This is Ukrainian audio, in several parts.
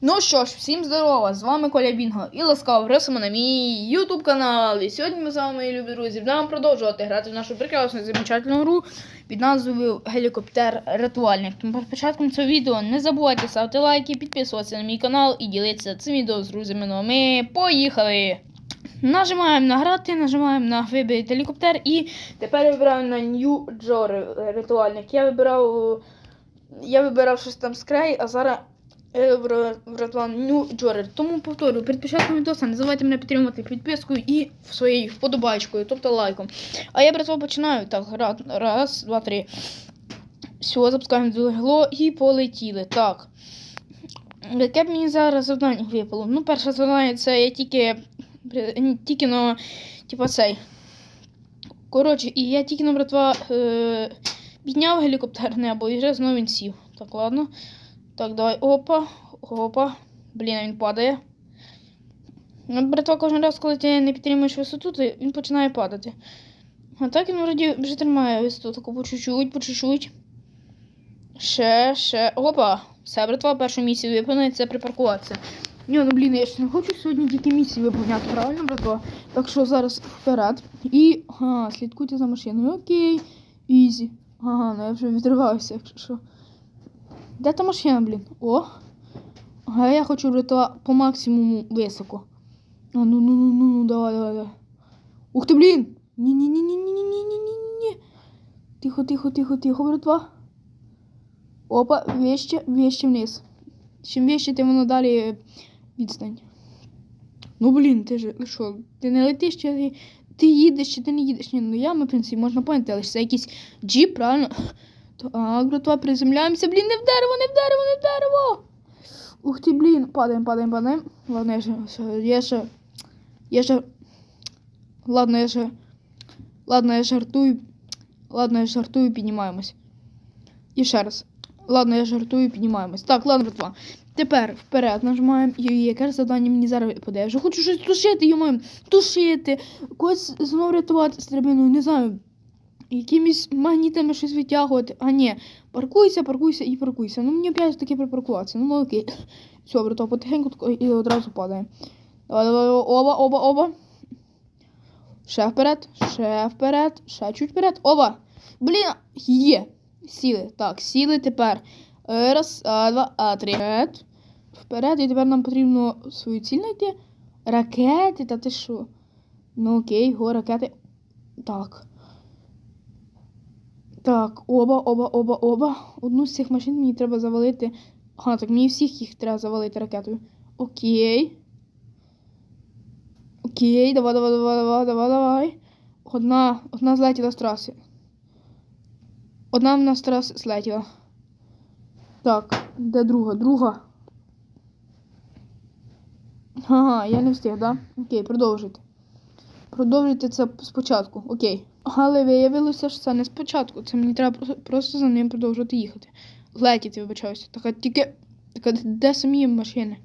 Ну що ж, всім здорово! З вами Коля Бінго і ласкаво просимо на мій YouTube канал. І сьогодні ми з вами, мої любі друзі, будемо продовжувати грати в нашу прекрасну замечательну гру під назвою Гелікоптер Рятувальник. Тому перед початком цього відео не забувайте ставити лайки, підписуватися на мій канал і ділитися цим відео з друзями. Ну а ми поїхали! Нажимаємо на грати, нажимаємо на виберіть гелікоптер і тепер я вибираю на New Jor рятувальник. Я вибирав. Я вибирав щось там з край, а зараз я вибрав врятував Джорер. Тому повторюю, перед початком відео не забувайте мене підтримати підпискою і своєю вподобайкою, тобто лайком. А я братва починаю. Так, раз, два, три. Все, запускаємо двигло і полетіли. Так. Яке б мені зараз завдання випало? Ну, перше завдання це я тільки. Тільки но, типа цей. Коротше, і я тільки на братва е, підняв гелікоптер небо і вже знову він сів. Так, ладно. Так, давай. Опа, опа. Блін, він падає. От братва кожен раз, коли ти не підтримуєш висоту, то він починає падати. А так він вроді вже тримає висоту, таку по чуть-чуть, по чуть-чуть. Ще, ще. Опа! Все, братва, першу місію виповнює, це припаркуватися. Ні, ну блін, я ж не хочу сьогодні тільки місії виповняти, правильно, братва? Так що зараз вперед. І. Ага, слідкуйте за машиною. Окей. Ізі. Ага, ну я вже відриваюся, якщо що. Де та машина, блін? О. А я хочу врятувати по максимуму високо. А ну ну ну ну ну давай, давай, давай. Ух ти, блін! Ні-ні-ні-ні-ні-ні-ні-ні-ні. Тихо, тихо, тихо, тихо, братва. Опа, вище, вище вниз. Чим вище, тим воно далі відстань. Ну блін, ти ж що, ти не летиш, чи ти, їдеш, чи ти не їдеш? Ні, ну я, в принципі, можна поняти, але це якийсь джіп, правильно? Так, братва, приземляємося. Блін, не в дерево, не в дерево, не в дерево. Ух ти, блін, падаємо, падаємо, падаємо. Ладно, я ще, я ще, я ще, ладно, я ще, ладно, я жартую, ладно, я жартую, піднімаємось. І ще раз. Ладно, я жартую, піднімаємось. Так, ладно, братва. Тепер вперед нажимаємо. І яке завдання мені зараз випаде? Я вже хочу щось тушити, йому тушити, когось знову рятувати з драбиною, не знаю. Якимись магнітами щось витягувати. А ні, паркуйся, паркуйся і паркуйся. Ну мені опять таки припаркуватися. Ну окей. Все, брато, потихеньку і одразу падає. Давай, давай, оба, оба, оба. Ще вперед, ще вперед, ще чуть вперед. Оба! Блін, є. Сіли. Так, сіли тепер. Раз, а, два, а, три. Вперед. Вперед. І тепер нам потрібно свою ціль знайти. Ракети, та ти що? Ну окей, го, ракети. Так. Так, оба, оба, оба, оба. Одну з цих машин мені треба завалити. Ага, так мені всіх їх треба завалити ракетою. Окей. Окей, давай, давай, давай, давай, давай, давай. Одна, одна злетіла з траси. Одна в нас траси злетіла. Так, де друга? Друга. Ага, я не встиг, да? Окей, продовжуйте. Продовжуйте це спочатку. Окей. Але виявилося, що це не спочатку. Це мені треба просто- за ним продовжувати їхати. Летіти, вибачаюся. Так, а тільки. Так, а де самі машини?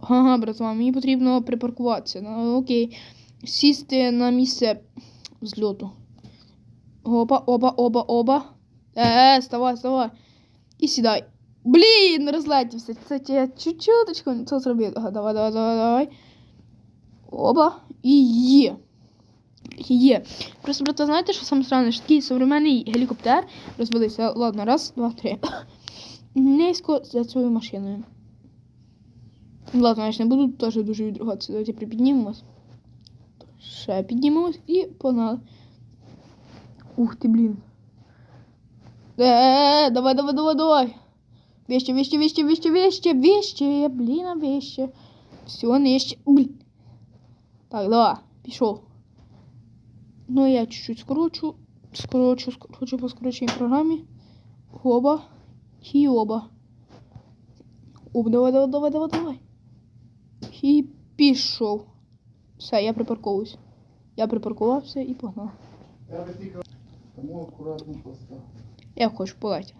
Ага, братва, мені потрібно припаркуватися. Ну, окей. Сісти на місце зльоту. Опа, оба, оба, оба. Е, е, вставай, вставай. І сідай. Блін, розлетівся. Це я чуть-чуточку це зробив. Ага, давай, давай, давай, давай. Оба. І є. Є. Просто, брата, знаєте, що саме странне, що такий современний гелікоптер розвалився. Ладно, раз, два, три. Низько за цією машиною. Ладно, я ж не буду теж дуже відругатися. Давайте припіднімемось. Ще піднімемось і погнали. Ух ти, блін. Е, давай, давай, давай, давай. Вище, вище, вище, вище, вище, вище, блін, вище. Все, нижче. Блін. Так, давай, пішов. Ну, я чуть-чуть скорочу. Скорочу, скорочу по скороченій програмі. Оба. І оба. Оп, давай, давай, давай, давай, давай. І пішов. Все, я припарковуюсь. Я припаркувався і погнав. Я тому. Я хочу полетіти.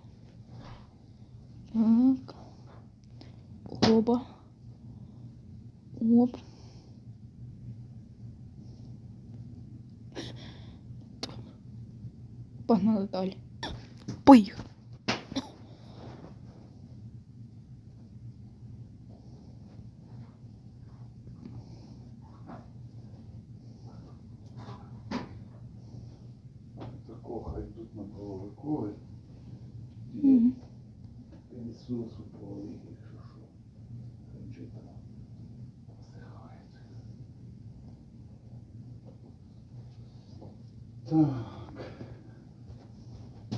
Так. Оба. Оп. Погнали далі. Поїхали. Коха йдуть на половикові і Ісусу половині, якщо що, кончита посихається. Так.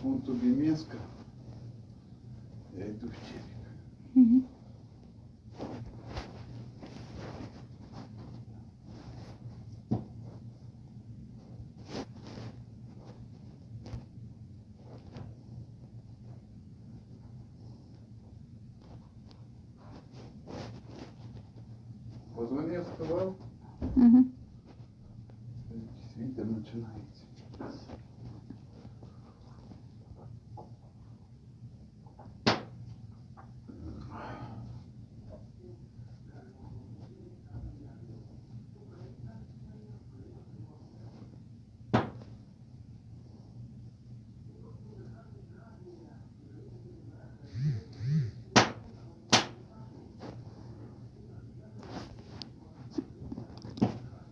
Вон тобі миска. Я йду в телек. Угу. Позвонив, сказав, Угу.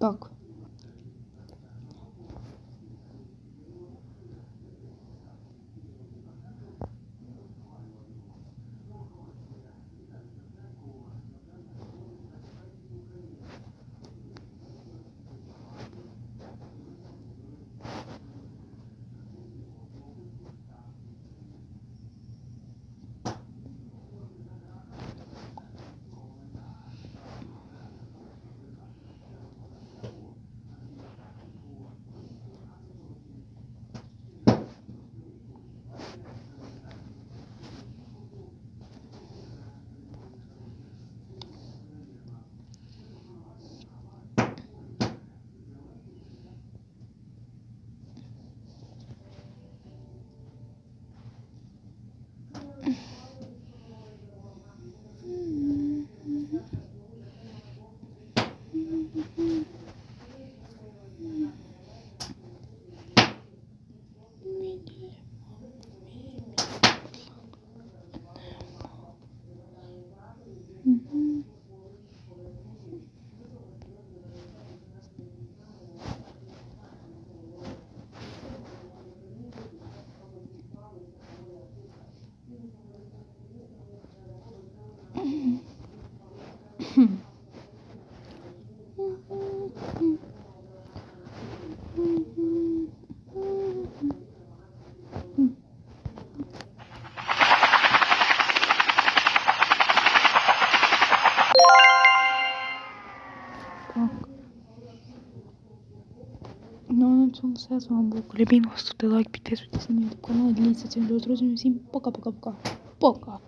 Так. Так. Ну, а на цьому все. З вами був Колябін. Ставте лайк, підписуйтесь на мій канал, діліться цим відео з друзями. Всім пока-пока-пока. Пока.